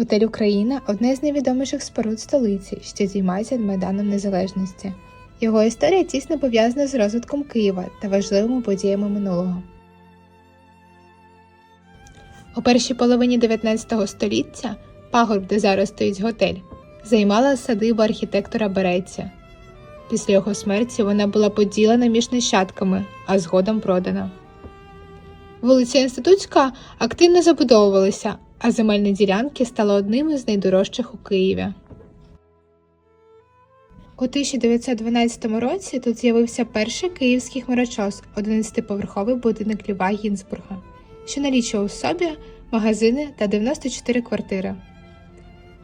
Готель Україна одне з найвідоміших споруд столиці, що зіймається Майданом Незалежності. Його історія тісно пов'язана з розвитком Києва та важливими подіями минулого. У першій половині 19 століття пагорб, де зараз стоїть готель, займала садиба архітектора Береця. Після його смерті вона була поділена між нащадками, а згодом продана. Вулиця Інститутська активно забудовувалася, а земельні ділянки стали одним із найдорожчих у Києві. У 1912 році тут з'явився перший київський хмарочос, 11-поверховий будинок Льва Гінзбурга, що налічував в собі магазини та 94 квартири.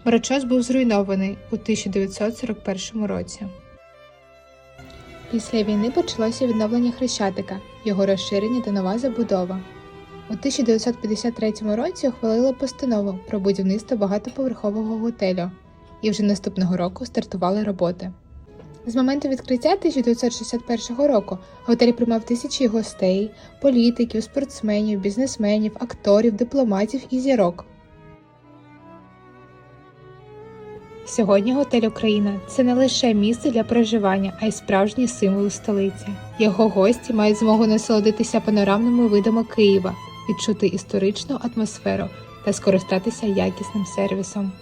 Хмарочос був зруйнований у 1941 році. Після війни почалося відновлення Хрещатика, його розширення та нова забудова. У 1953 році ухвалили постанову про будівництво багатоповерхового готелю, і вже наступного року стартували роботи. З моменту відкриття 1961 року готель приймав тисячі гостей, політиків, спортсменів, бізнесменів, акторів, дипломатів і зірок. Сьогодні готель Україна це не лише місце для проживання, а й справжній символ столиці. Його гості мають змогу насолодитися панорамними видами Києва, відчути історичну атмосферу та скористатися якісним сервісом.